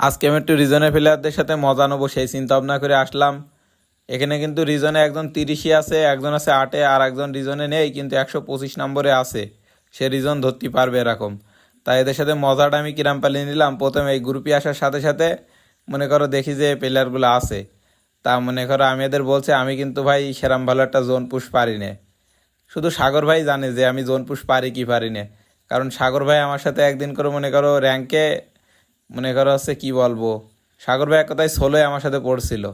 আজকে আমি একটু রিজনে প্লেয়ারদের সাথে মজা নেব, সেই চিন্তা ভাবনা করে আসলাম। এখানে কিন্তু রিজনে একজন তিরিশে আছে, একজন আছে আটে, আর একজন রিজনে নেই, কিন্তু একশো পঁচিশ নম্বরে আছে। সে রিজন ধরতে পারবে এরকম। তাই এদের সাথে মজাটা আমি কিরাম পালিয়ে নিলাম। প্রথমে এই গ্রুপে আসার সাথে সাথে মনে করো দেখি যে প্লেয়ারগুলো আছে। তা মনে করো আমি এদের বলছে, আমি কিন্তু ভাই সেরাম ভালো একটা জোন পুশ পারি না। শুধু সাগর ভাই জানে যে আমি জোন পুশ পারি কি পারি না। কারণ সাগর ভাই আমার সাথে একদিন করে মনে করো র্যাঙ্কে মনে করো হচ্ছে কি বলব? সাগর ভাই এক কথায় ষোলোই আমার সাথে পড়ছিল।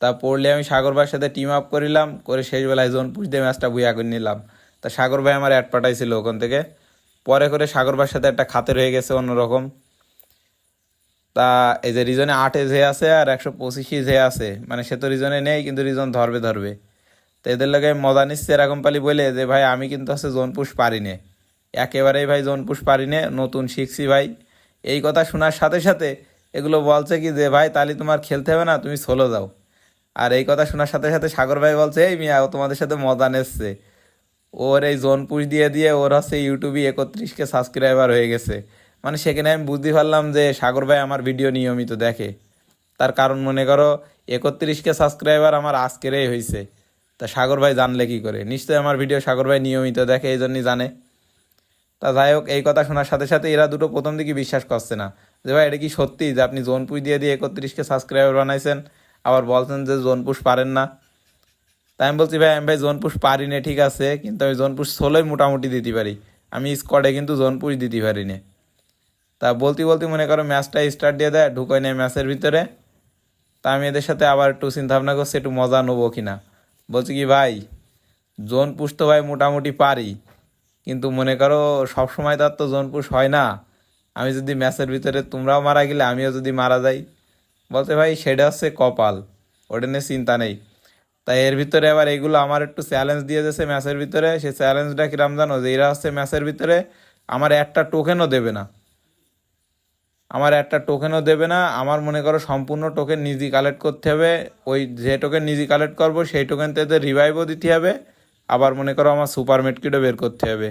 তা পড়লে আমি সাগর ভাইয়ের সাথে টিম আপ করিলাম, করে শেষ বেলায় জোন পুষ দিয়ে ম্যাচটা বুয়া করে নিলাম। তা সাগর ভাই আমার অ্যাড পাঠাইছিল ওখান থেকে। পরে করে সাগর ভাইয়ের সাথে একটা খাতের হয়ে গেছে অন্যরকম। তা এই যে রিজনে আটে যে আছে আর একশো পঁচিশই যে আছে মানে সে তো রিজনে নেই, কিন্তু রিজন ধরবে ধরবে। তো এদের লাগে মজা নিচ্ছে, এরকম পালি বলে যে ভাই আমি কিন্তু আছে জোন পুষ পারি নে একেবারেই ভাই জোন পুষ পারি নে নতুন শিখছি ভাই। এই কথা শোনার সাথে সাথে এগুলো বলছে কি যে, ভাই তাহলে তোমার খেলতে হবে না, তুমি সোলো যাও। আর এই কথা শোনার সাথে সাথে সাগর ভাই বলছে, এই মিয়া, ও তোমাদের সাথে মজা নেচ্ছে ওর এই জোন পুশ দিয়ে দিয়ে ওর হচ্ছে ইউটিউবে একত্রিশকে সাবস্ক্রাইবার হয়ে গেছে। মানে সেখানে আমি বুঝতে পারলাম যে সাগর ভাই আমার ভিডিও নিয়মিত দেখে। তার কারণ মনে করো, একত্রিশকে সাবস্ক্রাইবার আমার আজকেরই হয়েছে তা সাগর ভাই জানলে কি করে? নিশ্চয়ই আমার ভিডিও সাগর ভাই নিয়মিত দেখে, এই জন্যই জানে। তা যাই হোক, এই কথা শোনার সাথে সাথে এরা দুটো প্রথম দিকে বিশ্বাস করছে না। যে ভাই, এটা কি সত্যি যে আপনি জোন পুশ দিয়ে দিয়ে একত্রিশকে সাবস্ক্রাইবার বানাইছেন? আবার বলছেন যে জোন পুশ পারেন না। তাই আমি বলছি, ভাই, আমি ভাই জোন পুশ পারি না, ঠিক আছে, কিন্তু আমি জোন পুশ ষোলোই মোটামুটি দিতে পারি। আমি স্কোয়াডে কিন্তু জোন পুশ দিতে পারি না। তা বলতে বলতে মনে করো ম্যাচটা স্টার্ট দিয়ে দেয়, ঢুকোয় নেয় ম্যাচের ভিতরে। তা আমি এদের সাথে আবার একটু চিন্তা ভাবনা করছি, একটু মজা নেব কিনা। বলছি কি, ভাই, জোন পুশ তো ভাই মোটামুটি পারি কিন্তু মনে করো সব সময় তো জোন পুশ হয় না। আমি যদি ম্যাচের ভিতরে তোমরাও মারা গেলে, আমিও যদি মারা যাই। বলতে ভাই, সেটা হচ্ছে কপাল। ওটা নিয়ে চিন্তা নেই। তাই এর ভিতরে আবার এগুলো আমার একটু চ্যালেঞ্জ দিয়ে দিয়েছে ম্যাচের ভিতরে। সে চ্যালেঞ্জটা কিরাম জানো? যে এরা হচ্ছে ম্যাচের ভিতরে আমার একটা টোকেনও দেবে না। আমার একটা টোকেনও দেবে না। আমার মনে করো সম্পূর্ণ টোকেন নিজে কালেক্ট করতে হবে। ওই যে টোকেন নিজে কালেক্ট করব, সেই টোকেন থেকে রিভাইভও দিতে হবে। আবার মনে করো আমার সুপার মেটকিটও বের করতে হবে।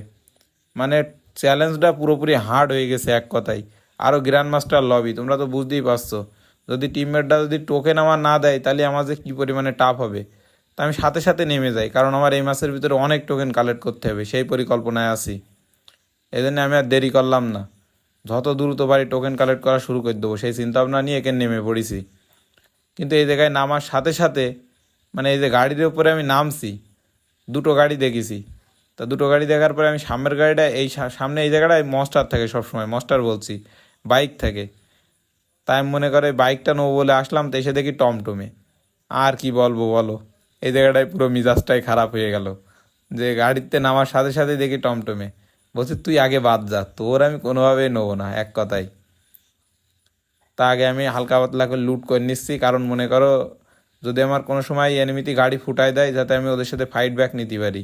মানে চ্যালেঞ্জটা পুরোপুরি হার্ড হয়ে গেছে এক কথায়। আরও গ্র্যান্ড মাস্টার লবি, তোমরা তো বুঝতেই পারছ। যদি টিমমেটটা যদি টোকেন আমার না দেয়, তাহলে আমার যে কী পরিমাণে টাফ হবে? তা আমি সাথে সাথে নেমে যাই, কারণ আমার এই মাসের ভিতরে অনেক টোকেন কালেক্ট করতে হবে, সেই পরিকল্পনায় আছি। এই জন্য আমি আর দেরি করলাম না। যত দ্রুত পারি টোকেন কালেক্ট করা শুরু করে দেবো, সেই চিন্তা ভাবনা নিয়ে এখানে নেমে পড়েছি। কিন্তু এই জায়গায় নামার সাথে সাথে মানে এই যে গাড়ির উপরে আমি নামছি দুটো গাড়ি দেখেছি। তা দুটো গাড়ি দেখার পরে আমি সামনের গাড়িটা, এই সামনে এই জায়গাটায় মস্টার থাকে সবসময়, মস্টার বলছি, বাইক থাকে। তাই আমি মনে করে বাইকটা নেব বলে আসলাম, তো এসে দেখি টমটমে আর কি বলব বলো, এই জায়গাটায় পুরো মিজাজটাই খারাপ হয়ে গেল। যে গাড়িতে নামার সাথে সাথে দেখি টমটমে বলছি, তুই আগে বাদ যা, তোর আমি কোনোভাবেই নেব না, এক কথায়। তা আগে আমি হালকা পাতলা করে লুট করে নিচ্ছি, কারণ মনে করো যদি আমার কোনো সময় এনিমিতি গাড়ি ফুটাই দেয়, যাতে আমি ওদের সাথে ফাইট ব্যাক নিতে পারি।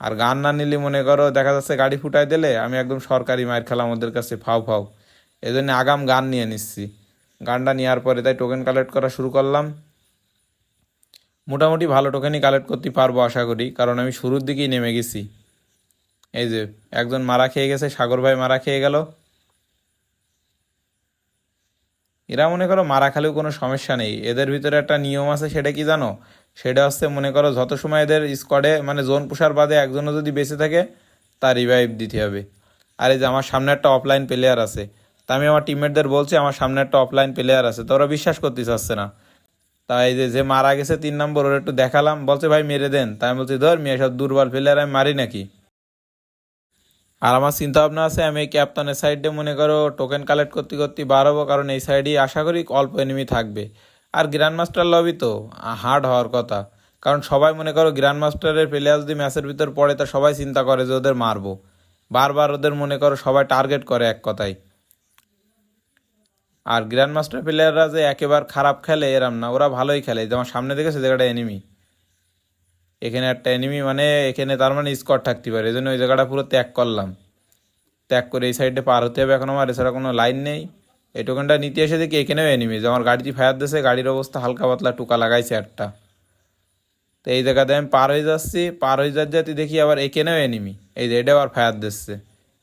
আর গান না নিলে মনে করো দেখা যাচ্ছে গাড়ি ফুটাই দিলে আমি একদম সরকারি মায়ের খেলাম ওদের কাছে ফাও ফাও এই জন্য আগাম গান নিয়ে নিচ্ছি। গানটা নেওয়ার পরে তাই টোকেন কালেক্ট করা শুরু করলাম। মোটামুটি ভালো টোকেনই কালেক্ট করতে পারব আশা করি, কারণ আমি শুরুর দিকেই নেমে গেছি। এই যে, একজন মারা খেয়ে গেছে, সাগর ভাই মারা খেয়ে গেল। এরা মনে করো মারা খালেও কোনো সমস্যা নেই। এদের ভিতরে একটা নিয়ম আছে, সেটা কি জানো? সেটা হচ্ছে মনে করো যত সময় এদের স্কোয়াডে মানে জোন পুষার বাদে একজনও যদি বেঁচে থাকে, তার রিভাইভ দিতে হবে। আর এই যে আমার সামনে একটা অফলাইন প্লেয়ার আছে, তা আমি আমার টিমমেটদের বলছি, আমার সামনে একটা অফলাইন প্লেয়ার আছে, তো ওরা বিশ্বাস করতে চাচ্ছে না। তাই যে যে মারা গেছে তিন নম্বর, ওরা একটু দেখালাম, বলছে, ভাই, মেরে দেন। তাই আমি বলছি, ধর, মেয়ে, সব দুর্বল প্লেয়ার আমি মারি নাকি? আর আমার চিন্তা ভাবনা আছে, আমি এই ক্যাপ্টনের সাইডে মনে করো টোকেন কালেক্ট করতে করতে বার হব কারণ এই সাইডেই আশা করি অল্প এনিমি থাকবে। আর গ্র্যান্ড মাস্টার লবি তো হার্ড হওয়ার কথা। কারণ সবাই মনে করো গ্র্যান্ড মাস্টারের প্লেয়ার যদি ম্যাচের ভিতর পড়ে, তা সবাই চিন্তা করে যে ওদের মারবো। বারবার ওদের মনে করো সবাই টার্গেট করে এক কথায়। আর গ্র্যান্ড মাস্টার প্লেয়াররা যে একেবারে খারাপ খেলে, এরম না, ওরা ভালোই খেলে। যেমন সামনে দেখেছে জায়গাটা এনিমি এখানে একটা এনিমি মানে এখানে তার মানে স্কট থাকতে পারে। এই জন্য ওই জায়গাটা পুরো ত্যাগ করলাম। ত্যাগ করে এই সাইডে পার হতে হবে এখন আমার, এছাড়া কোনো লাইন নেই। এই টোকেনটা নিতে এসে দেখি এখানেও এনিমি যে আমার গাড়িটি ফায়ার দিয়েছে গাড়ির অবস্থা হালকা পাতলা টুকা লাগাইছে একটা। তো এই জায়গাতে আমি পার হয়ে যাচ্ছি। পার হয়ে যাতে যাতে দেখি আবার এখানেও এনিমি এই যে এটা আবার ফায়ার দিচ্ছে।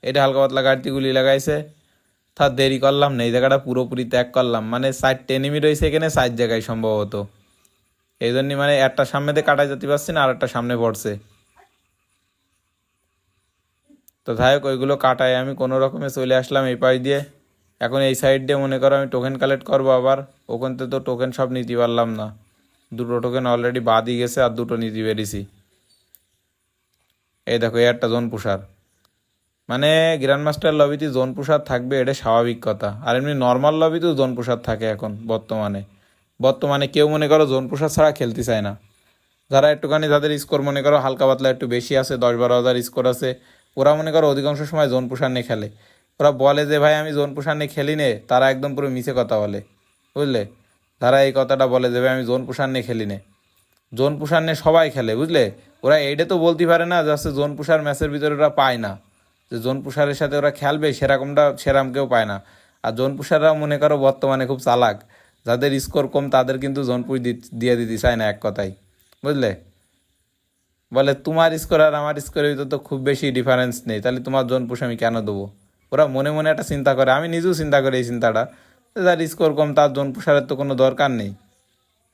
এটা হালকা পাতলা গাড়িতে গুলি লাগাইছে। স্যার দেরি করলাম না, এই জায়গাটা পুরোপুরি ত্যাগ করলাম। মানে চারটে এনিমি রয়েছে এখানে চার জায়গায় সম্ভবত। এই জন্যই মানে একটা সামনে দিয়ে কাটাই যেতে পারছি না, আর একটা সামনে পড়ছে। তো যাই হোক, ওইগুলো কাটায় আমি কোনো রকমে চলে আসলাম এই পাশ দিয়ে। এখন এই সাইড দিয়ে মনে করো আমি টোকেন কালেক্ট করব আবার। ওখান থেকে তো টোকেন সব নিতে পারলাম না। দুটো টোকেন অলরেডি বাদই গেছে আর দুটো নিতে পেরেছি। এই দেখো, এই একটা জোন পুষার মানে গ্র্যান্ড মাস্টার লবিতে জোন পুষার থাকবে, এটা স্বাভাবিক কথা। আর এমনি নর্মাল লবিতেও জোন পুষার থাকে এখন, বর্তমানে। বর্তমানে কেউ মনে করো জোন পুষার ছাড়া খেলতে চায় না। যারা একটুখানি যাদের স্কোর মনে করো হালকা পাতলা একটু বেশি আছে, দশ বারো হাজার স্কোর আছে, ওরা মনে করো অধিকাংশ সময় জোন পুষার নিয়ে খেলে। ওরা বলে যে, ভাই, আমি জোন পুষার নিয়ে খেলি নে। তারা একদম পুরো মিছে কথা বলে, বুঝলে? তারা এই কথাটা বলে যে, ভাই, আমি জোন পুষার নিয়ে খেলি নে। জোন পুষার নিয়ে সবাই খেলে, বুঝলে? ওরা এইটা তো বলতে পারে না যাচ্ছে জোন পুষার ম্যাচের ভিতরে ওরা পায় না। যে জোন পুষারের সাথে ওরা খেলবে, সেরকমটা সেরাম কেউ পায় না। আর জোন পুষাররা মনে করো বর্তমানে খুব চালাক। যাদের স্কোর কম, তাদের কিন্তু জোন পুষ দি- দিয়ে দিতে চায় না এক কথায়। বুঝলে? বলে, তোমার স্কোর আর আমার স্কোরের ভিতরে তো খুব বেশি ডিফারেন্স নেই। তাহলে তোমার জোন পুষ আমি কেন দেবো? ওরা মনে মনে একটা চিন্তা করে। আমি নিজেও চিন্তা করি এই চিন্তাটা যার স্কোর কম, তার জোন পুষারের তো কোনো দরকার নেই।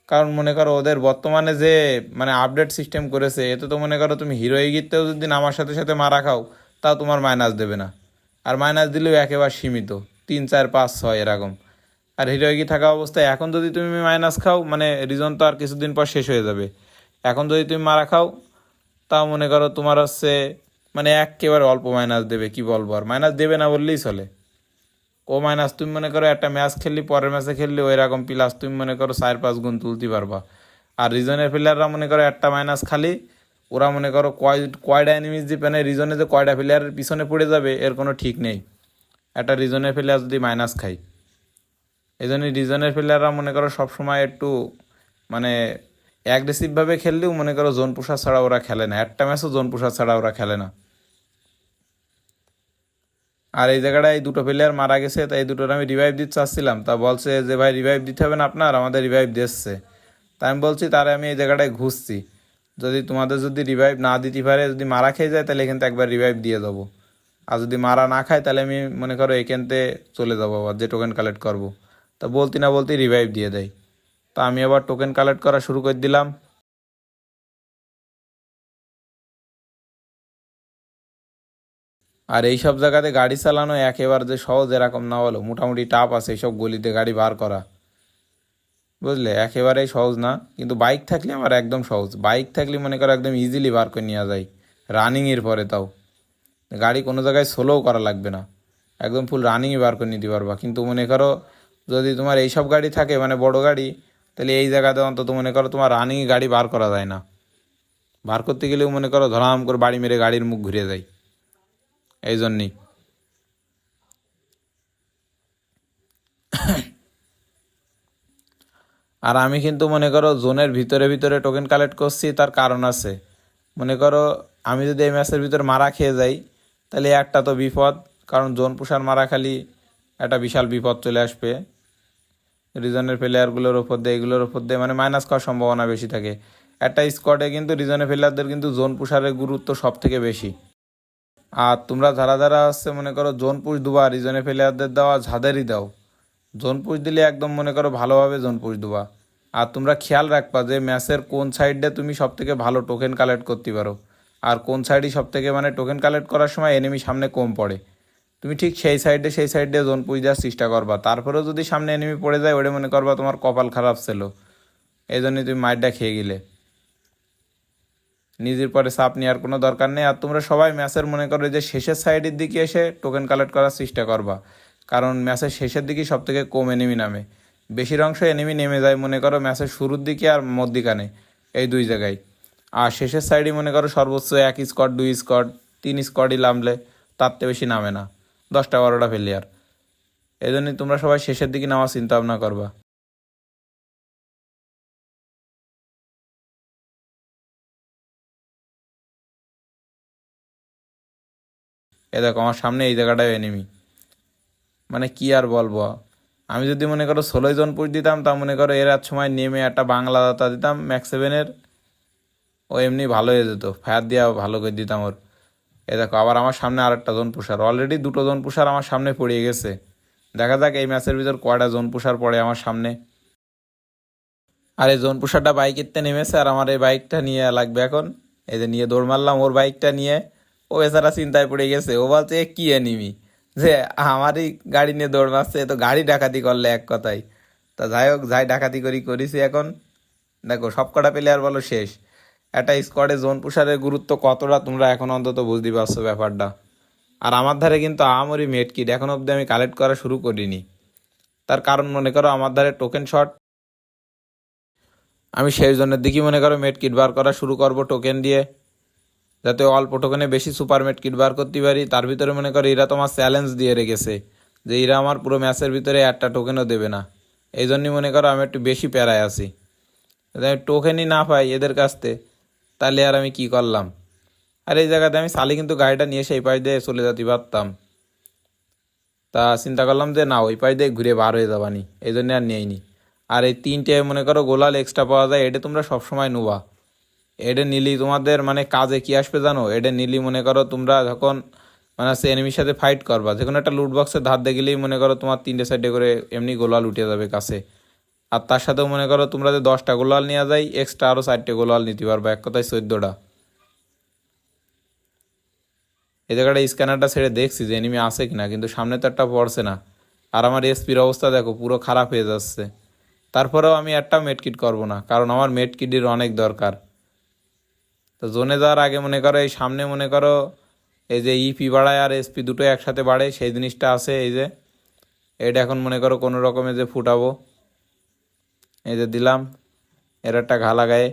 কারণ মনে করো, ওদের বর্তমানে যে মানে আপডেট সিস্টেম করেছে, এতে তো মনে করো তুমি হিরো গিতেও যদি আমার সাথে সাথে মারা খাও, তাও তোমার মাইনাস দেবে না। আর মাইনাস দিলেও একেবারে সীমিত। তিন, চার, পাঁচ, ছয়, এরকম। আর হিরোগি থাকা অবস্থায় এখন যদি তুমি মাইনাস খাও মানে রিজন তো আর কিছুদিন পর শেষ হয়ে যাবে। এখন যদি তুমি মারা খাও, তাও মনে করো তোমার হচ্ছে মানে একেবারে অল্প মাইনাস দেবে, কি বলব আর? মাইনাস দেবে না বললেই চলে। ও মাইনাস তুমি মনে করো একটা ম্যাচ খেললি, পরের ম্যাচে খেললি ওই রকম প্লাস তুমি মনে করো চার, পাঁচ গুণ তুলতে পারবা। আর রিজনের প্লেয়াররা মনে করো একটা মাইনাস খালি, ওরা মনে করো কয়, কয়টা এনিমিজ যে মানে রিজনে যে কয়টা প্লেয়ারের পিছনে পড়ে যাবে, এর কোনো ঠিক নেই। একটা রিজনের প্লেয়ার যদি মাইনাস খায়। এই জন্য রিজনের প্লেয়াররা মনে করো সবসময় একটু মানে অ্যাগ্রেসিভভাবে খেললেও মনে করো জোন পুষা ছাড়া ওরা খেলে না। একটা ম্যাচও জোন পুষা ছাড়া ওরা খেলে না। আর এই জায়গাটায় দুটো প্লেয়ার মারা গেছে, তাই এই দুটোর আমি রিভাইভ দিতে চাচ্ছিলাম। তা বলছে যে, ভাই রিভাইভ দিতে হবে না আপনার, আমাদের রিভাইভ দিচ্ছে। তাই আমি বলছি, তারে আমি এই জায়গাটায় ঘুরছি যদি তোমাদের যদি রিভাইভ না দিতে পারে, যদি মারা খেয়ে যায়, তাহলে এখান থেকে একবার রিভাইভ দিয়ে দেবো। আর যদি মারা না খায়, তাহলে আমি মনে করো এখানতে চলে যাব, আবার যে টোকেন কালেক্ট করব। তা বলতি না বলতে রিভাইভ দিয়ে দেয়। তা আমি আবার টোকেন কালেক্ট করা শুরু করে দিলাম। আর এই সব জায়গাতে গাড়ি চালানো একেবারে যে সহজ এরকম না হলো মোটামুটি টাপ আছে এইসব গলিতে গাড়ি বার করা। বুঝলে? একেবারেই সহজ না। কিন্তু বাইক থাকলে আমার একদম সহজ। বাইক থাকলে মনে করো একদম ইজিলি বার করে নেওয়া যায়। রানিংয়ের পরে তাও। গাড়ি কোনো জায়গায় স্লোও করা লাগবে না। একদম ফুল রানিংই বার করে নিতে পারবা। কিন্তু মনে করো যদি তোমার এইসব গাড়ি থাকে মানে বড় গাড়ি, তাহলে এই জায়গাতে অন্তত মনে করো তোমার রানিংয়ে গাড়ি বার করা যায় না। বার করতে গেলেও মনে করো ধরাম করে বাড়ি মেরে গাড়ির মুখ ঘুরে যায় এই জন্যই আর আমি কিন্তু মনে করো জোনের ভিতরে ভিতরে টোকেন কালেক্ট করছি, তার কারণ আছে। মনে করো আমি যদি এই ম্যাচের ভিতরে মারা খেয়ে যাই, তাহলে একটা তো বিপদ, কারণ জোন পুষার মারা খালি একটা বিশাল বিপদ চলে আসবে। রিজনের প্লেয়ারগুলোর ওপর দিয়ে, এগুলোর ওপর দিয়ে মানে মাইনাস করার সম্ভাবনা বেশি থাকে। একটা স্কোয়াডে কিন্তু রিজনের প্লেয়ারদের কিন্তু জোন পুষারের গুরুত্ব সব থেকে বেশি। আর তোমরা যারা যারা আছে, মনে করো জোন পুষ দুবা রিজনে প্লেয়ারদের দেওয়া ঝাঁদেরই দাও। জোন পুষ দিলে একদম মনে করো ভালোভাবে জোন পুষ দুবা। আর তোমরা খেয়াল রাখবা যে ম্যাচের কোন সাইডে তুমি সব থেকে ভালো টোকেন কালেক্ট করতে পারো। আর কোন সাইডই সব থেকে মানে টোকেন কালেক্ট করার সময় এনিমি সামনে কম পড়ে। তুমি ঠিক সেই সাইডে সেই সাইডে জোন পুষ দেওয়ার চেষ্টা করবা। তারপরেও যদি সামনে এনিমি পড়ে যায় ওটা মনে করবা তোমার কপাল খারাপ ছিল। এই জন্যই তুমি মাইটটা খেয়ে গেলে। নিজের পরে চাপ নেওয়ার কোনো দরকার নেই। আর তোমরা সবাই ম্যাচের মনে করো যে শেষের সাইডের দিকে এসে টোকেন কালেক্ট করার চেষ্টা করবা। কারণ ম্যাচের শেষের দিকে সব থেকে কম এনিমি নামে। বেশির অংশ এনিমি নেমে যায় মনে করো ম্যাচের শুরুর দিকে আর মধ্যিখানে, এই দুই জায়গায়। আর শেষের সাইডে মনে করো সর্বোচ্চ এক স্কট দুই স্কট তিন স্কটই নামলে তার বেশি নামে না। দশটা বারোটা প্লেয়ার এই জন্যই তোমরা সবাই শেষের দিকে নামার চিন্তা ভাবনা করবা। এ দেখো, আমার সামনে এই জায়গাটায় এনিমি মানে কি আর বলব? আমি যদি মনে করো ষোলোই জন পুষ দিতাম, তা মনে করো এর সময় নেমে একটা বাংলা দাতা দিতাম ম্যাক্স সেভেনের ও এমনি ভালো হয়ে যেত ফায়ার দিয়া ভালো করে দিতাম ওর। এ দেখো, আবার আমার সামনে আরেকটা জোন পুষার অলরেডি দুটো জোন পুষার আমার সামনে পড়ে গেছে। দেখা যাক এই ম্যাচের ভিতর কয়টা জোন পুষার পড়ে আমার সামনে। আর এই জোন পুষারটা বাইকেরতে নেমেছে, আর আমার এই বাইকটা নিয়ে লাগবে এখন। এই যে নিয়ে দৌড় মারলাম, ওর বাইকটা নিয়ে। ও এছাড়া চিন্তায় পড়ে গেছে, ও বলছে, "এ কি এনিমি যে আমারই গাড়ি নিয়ে দৌড় মারছে তো গাড়ি ডাকাতি করলে এক কথায়। তা যাই হোক, যাই ডাকাতি করি, করিছি এখন। দেখো সব কটা প্লেয়ার বলো শেষ। একটা স্কোয়াডে জোন পুষারের গুরুত্ব কতটা তোমরা এখন অন্তত বুঝতে পারছ ব্যাপারটা? আর আমার ধারে কিন্তু আমরি মেড কিট এখন অবধি আমি কালেক্ট করা শুরু করিনি। তার কারণ মনে করো আমার ধারে টোকেন শট আমি সেই জনের দিকেই মনে করো মেড কিট বার করা শুরু করব টোকেন দিয়ে। যাতে অল্প টোকেনে বেশি সুপার মেড কিট বার করতে পারি। তার ভিতরে মনে করো এরা তোমার চ্যালেঞ্জ দিয়ে রেখেছে। যে এরা আমার পুরো ম্যাচের ভিতরে একটা টোকেনও দেবে না। এই জন্যই মনে করো আমি একটু বেশি প্যারায় আছি। আমি টোকেনই না পাই এদের কাছ থেকে। তাহলে আর আমি কি করলাম? আর এই জায়গাতে আমি সালি কিন্তু গাড়িটা নিয়ে সেই পাশ দিয়ে চলে যেতে পারতাম। তা চিন্তা করলাম যে না, ওই পাশ দিয়ে ঘুরে বার হয়ে যাবানি, এই জন্য আর নিয়েইনি আর এই তিনটে, মনে করো, গোলাল এক্সট্রা পাওয়া যায়, এটা তোমরা সবসময় নোবা। এটা নিলি তোমাদের মানে কাজে কি আসবে জানো? এটা নিলি মনে করো তোমরা যখন মানে সে এনিমির সাথে ফাইট করবা যে কোনো একটা লুট বক্সের ধার দিয়ে গেলেই মনে করো তোমার তিনটে সাইডে করে এমনি গোলাল উঠে যাবে কাছে। আর তার সাথেও মনে করো তোমরা যে দশটা গোলাল নেওয়া যায় এক্সট্রা আরও চারটে গোলাল নিতে পারবা। এক কথায় চোদ্দোটা। এই জায়গাটা স্ক্যানারটা ছেড়ে দেখছি যে এনিমি আসে কিনা, কিন্তু সামনে তো একটা পড়ছে না। আর আমার এসপির অবস্থা দেখো, পুরো খারাপ হয়ে যাচ্ছে। তারপরেও আমি একটা মেডকিট করব না, কারণ আমার মেডকিটের অনেক দরকার। তো জোনে যাওয়ার আগে মনে করো, এই সামনে মনে করো, এই যে ইপি বাড়ায় আর এসপি দুটো একসাথে বাড়ে, সেই জিনিসটা আছে, এই যে। এটা এখন মনে করো কোনো রকমে যে ফুটাবো। এই যে দিলাম, এর একটা ঘা লাগায়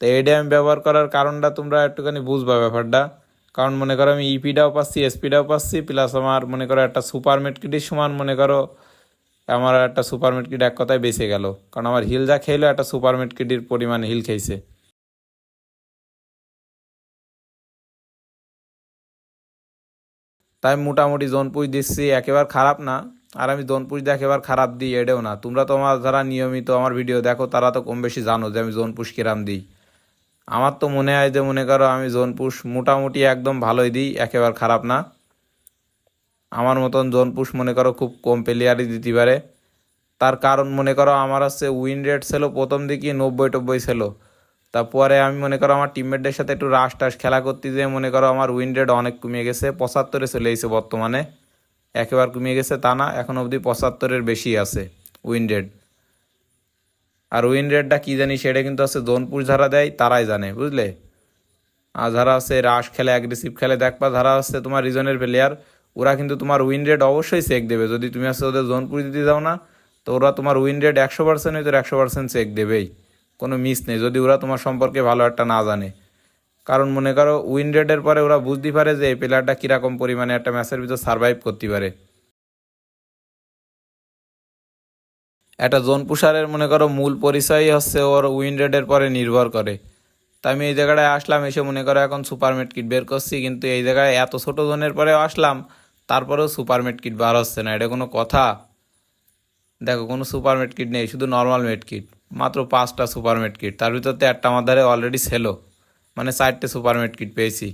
তো এইটা আমি ব্যবহার করার কারণটা তোমরা একটুখানি বুঝবা ব্যাপারটা। কারণ মনে করো আমি ইপিটাও পাচ্ছি এসপিটাও পাচ্ছি প্লাস আমার মনে করো একটা সুপার মেটকিটির সমান মনে করো আমার একটা সুপার মেটকিট এক কথায় বেঁচে গেল। কারণ আমার হিল যা খেলো একটা সুপার মেটকিটির পরিমাণ হিল খেয়েছে। তাই মোটামুটি জোন পুষ দিচ্ছি, একেবারে খারাপ না। আর আমি জোন পুষ দিয়ে একেবারে খারাপ দিই এটাও না। তোমরা তো আমার যারা নিয়মিত আমার ভিডিও দেখো, তারা তো কম বেশি জানো যে আমি জোন পুষ কিরাম দিই। আমার তো মনে হয় যে, মনে করো আমি জোন পুষ মোটামুটি একদম ভালোই দিই, একেবারে খারাপ না। আমার মতন জোন পুষ মনে করো খুব কম প্লেয়ারই দিতে পারে। তার কারণ মনে করো আমার হচ্ছে উইন রেট ছিল প্রথম দিকে নব্বই টব্বই ছিল। তারপরে আমি মনে করো আমার টিমমেটদের সাথে একটু রাশ টাশ খেলা করতে যেয়ে মনে করো আমার উইন রেট অনেক কমে গেছে, পঁচাত্তরে চলে এসেছে বর্তমানে। একেবারে কমিয়ে গেছে তা না, এখন অবধি পঁচাত্তরের বেশি আছে উইন রেট আর উইন রেটটা কী জানি, সেটা কিন্তু আছে জোনপুর যারা দেয়, তারাই জানে, বুঝলে? আর যারা আছে রাশ খেলে অ্যাগ্রেসিভ খেলে দেখবা যারা হচ্ছে তোমার রিজনের প্লেয়ার ওরা কিন্তু তোমার উইন রেট অবশ্যই চেক দেবে। যদি তুমি আসলে ওদের জোনপুর দিতে যাও না, তো ওরা তোমার উইন রেট একশো পার্সেন্ট হয়তো একশো পার্সেন্ট চেক দেবেই, কোনো মিস নেই। যদি ওরা তোমার সম্পর্কে ভালো একটা না জানে কারণ মনে করো উইন রেটের পরে ওরা বুঝতে পারে যে এই প্লেয়ারটা কীরকম পরিমাণে একটা ম্যাচের ভিতর সার্ভাইভ করতে পারে। একটা জোন পুষারের মনে করো মূল পরিচয়ই হচ্ছে ওর উইন রেটের পরে নির্ভর করে। তাই আমি এই জায়গাটায় আসলাম, এসে মনে করো এখন সুপার কিট বের করছি, কিন্তু এই জায়গায় এত ছোট জোনের পরে আসলাম, তারপরেও সুপার কিট বার হচ্ছে না, এটা কোনো কথা। দেখো, কোনো সুপার কিট নেই, শুধু নর্মাল কিট মাত্র পাঁচটা সুপার কিট তার ভিতরতে একটা আমার ধারে অলরেডি সেলো মানে চারটে সুপার কিট পেয়েছি।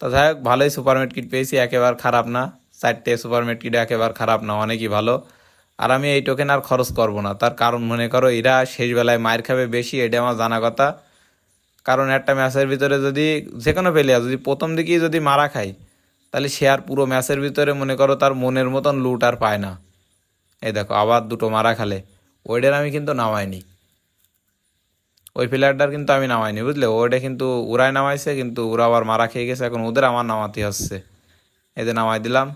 তা যাই হোক, ভালোই সুপার কিট পেয়েছি, একেবারে খারাপ না। চারটে সুপার কিট একেবারে খারাপ না, অনেকই ভালো। আর আমি এই টোকেন আর খরচ করব না। তার কারণ মনে করো, এরা শেষ বেলায় মায়ের খাবে বেশি, এটা আমার জানা কথা। কারণ একটা ম্যাচের ভিতরে যদি যে কোনো প্লেয়ার যদি প্রথম দিকেই যদি মারা খায়, তাহলে সে আর পুরো ম্যাচের ভিতরে মনে করো তার মনের মতন লুট আর পায় না। এই দেখো, আবার দুটো মারা খালে। ওইটার আমি কিন্তু নামাইনি। ওই প্লেয়ারটার কিন্তু আমি নামাইনি, বুঝলে? ওইটা কিন্তু ওরাই নামাইছে, কিন্তু ওরা আবার মারা খেয়ে গেছে, এখন ওদের আমার নামাতে হচ্ছে এদের নামাই দিলাম।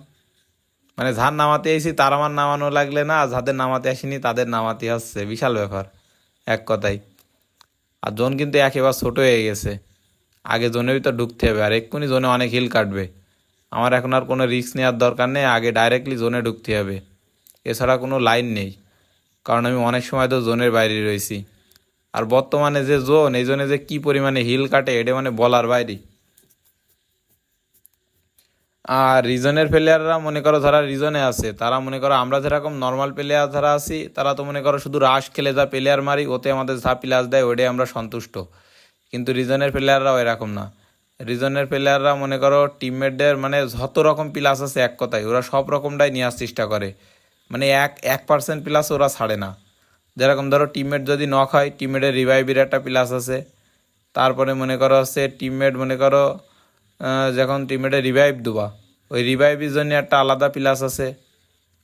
মানে যার নামাতে এসেছি তার আমার নামানো লাগলে না, যাদের নামাতে আসিনি, তাদের নামাতে হচ্ছে বিশাল ব্যাপার, এক কথাই আর জোন কিন্তু একেবারে ছোট হয়ে গেছে। আগে জোনের তো ঢুকতে হবে, আর এক্ষুনি জোনে অনেক হিল কাটবে। আমার এখন আর কোনো রিস্ক নেওয়ার দরকার নেই, আগে ডাইরেক্টলি জোনে ঢুকতে হবে। এছাড়া কোনো লাইন নেই। কারণ আমি অনেক সময় তো জোনের বাইরে রয়েছি। আর বর্তমানে যে জোন, এই জোনে যে কি পরিমাণে হিল কাটে, এটা মানে বলার বাইরে। আর রিজনের প্লেয়াররা মনে করো যারা রিজনে আছে, তারা মনে করো আমরা যেরকম নর্মাল প্লেয়ার যারা আছি, তারা তো মনে করো শুধু রাশ খেলে যা প্লেয়ার মারি, ওতে আমাদের যা প্লাস দেয় ওইটাই আমরা সন্তুষ্ট। কিন্তু রিজনের প্লেয়াররাও এরকম না। রিজনের প্লেয়াররা মনে করো টিমমেটদের মানে যত রকম প্লাস আছে এক কথায়, ওরা সব রকমটাই নেওয়ার চেষ্টা করে। মানে এক এক পার্সেন্ট প্লাস ওরা ছাড়ে না। যেরকম ধরো টিমমেট যদি নক হয় টিমমেটের রিভাইভের একটা প্লাস আছে। তারপরে মনে করো হচ্ছে টিমমেট মনে করো যখন টিমমেটে রিভাইভ দেবা, ওই রিভাইভের জন্য একটা আলাদা প্লাস আছে।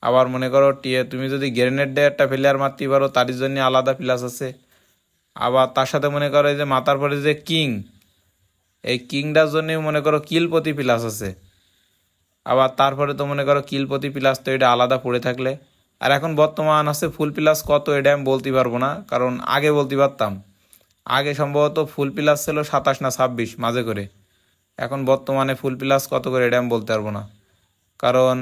আবার মনে করো তুমি যদি গ্রেনেড দিয়ে একটা প্লেয়ার মারতে পারো তার জন্য আলাদা প্লাস আছে। আবার তার সাথে মনে করো এই যে মাথার পরে যে কিং এই কিংটার জন্য মনে করো কিল প্রতি প্লাস আছে। আবার তারপরে তো মনে করো কিল প্রতি প্লাস তো এটা আলাদা পড়ে থাকলে। আর এখন বর্তমান আছে ফুল প্লাস কত, এটা আমি বলতে পারব না, কারণ আগে বলতে পারতাম। আগে সম্ভবত ফুল প্লাস ছিল সাতাশ না ছাব্বিশ, মাঝে করে। এখন বর্তমানে ফুল প্লাস কত করে, এটা আমি বলতে পারব না। কারণ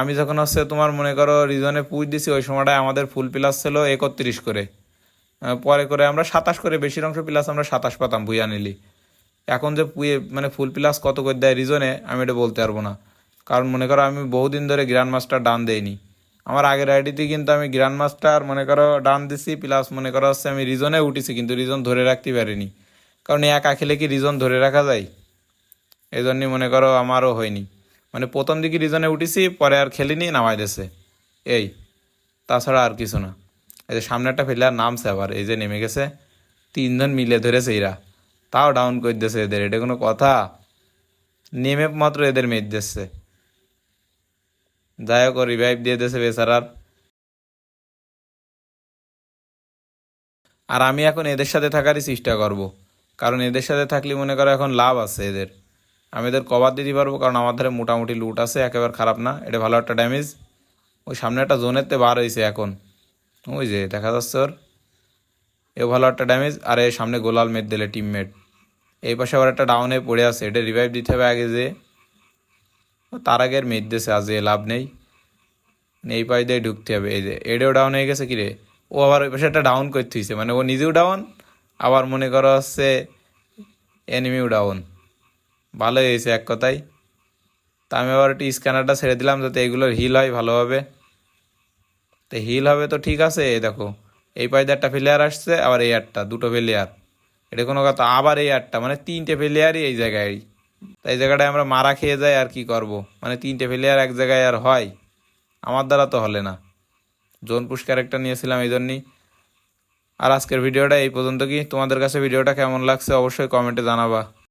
আমি যখন হচ্ছে তোমার মনে করো রিজনে পুজ দিছি, ওই সময়টায় আমাদের ফুল প্লাস ছিল একত্রিশ করে। পরে করে আমরা সাতাশ করে বেশির অংশ প্লাস আমরা সাতাশ পাতাম বুয়া নিলি। এখন যে পুয়ে মানে ফুল প্লাস কত করে দেয় রিজনে আমি এটা বলতে পারব না। কারণ মনে করো আমি বহুদিন ধরে গ্র্যান্ড মাস্টার ডান দেইনি। আমার আগের আইডিতে কিন্তু আমি গ্র্যান্ড মাস্টার মনে করো ডান দিছি প্লাস মনে করো হচ্ছে আমি রিজনে উঠেছি, কিন্তু রিজন ধরে রাখতে পারিনি। কারণ একা খেলে কি রিজন ধরে রাখা যায়? এই জন্যই মনে করো আমারও হয়নি। মানে প্রথম দিকে রিজনে উঠেছি, পরে আর খেলিনি, নামাই দিয়েছে এই, তাছাড়া আর কিছু না। এই যে সামনে একটা প্লেয়ার নামছে আবার, এই যে নেমে গেছে। তিনজন মিলে ধরেছে এরা। তাও ডাউন করে দিয়েছে এদের, এটা কোনো কথা? নেমে মাত্র এদের মেট দিচ্ছে যাই হোক রিভাইভ দিয়ে দিয়েছে বেচারার। আর আমি এখন এদের সাথে থাকারই চেষ্টা করব। কারণ এদের সাথে থাকলে মনে করো এখন লাভ আছে এদের। আমি এদের কভার দিতে পারব কারণ আমার ধারে মোটামুটি লুট আছে, একেবারে খারাপ না। এটা ভালো একটা ড্যামেজ ওই সামনে একটা জোনেরতে বার হয়েছে এখন। ওই যে, দেখা যাচ্ছে ওর। এ ভালো একটা ড্যামেজ আর এর সামনে গোলাল মেট দিলে টিমমেট এই পাশে আবার একটা ডাউনে পড়ে আছে। এটা রিভাইভ দিতে হবে আগে যে। তার আগের মেট দিয়েছে আজ লাভ নেই। মানে এই পাশ দিয়ে ঢুকতে হবে। এই যে, এডেও ডাউন হয়ে গেছে কি রে ও আবার ওই পাশে একটা ডাউন করতে হয়েছে মানে ও নিজেও ডাউন আবার মনে করো হচ্ছে এনিমিও ডাউন ভালোই হয়েছে এক কথায়। তা আমি আবার একটু স্ক্যানারটা ছেড়ে দিলাম যাতে এগুলোর হিল হয় ভালোভাবে। তো হিল হবে তো ঠিক আছে দেখো। এই পাশে একটা প্লেয়ার আসছে, আবার এই একটা দুটো প্লেয়ার এটা কোনো কথা, আবার এই একটা মানে তিনটে প্লেয়ারই এই জায়গায়। তাই জায়গাটায় আমরা মারা খেয়ে যাই আর কি করব? মানে তিনটে প্লেয়ার এক জায়গায় আর হয়। আমার দ্বারা তো হলে না। জোন পুশ ক্যারেক্টার নিয়েছিলাম এই জন্যই। আর আজকের ভিডিওটা এই পর্যন্ত কি? তোমাদের কাছে ভিডিওটা কেমন লাগছে অবশ্যই কমেন্টে জানাবা।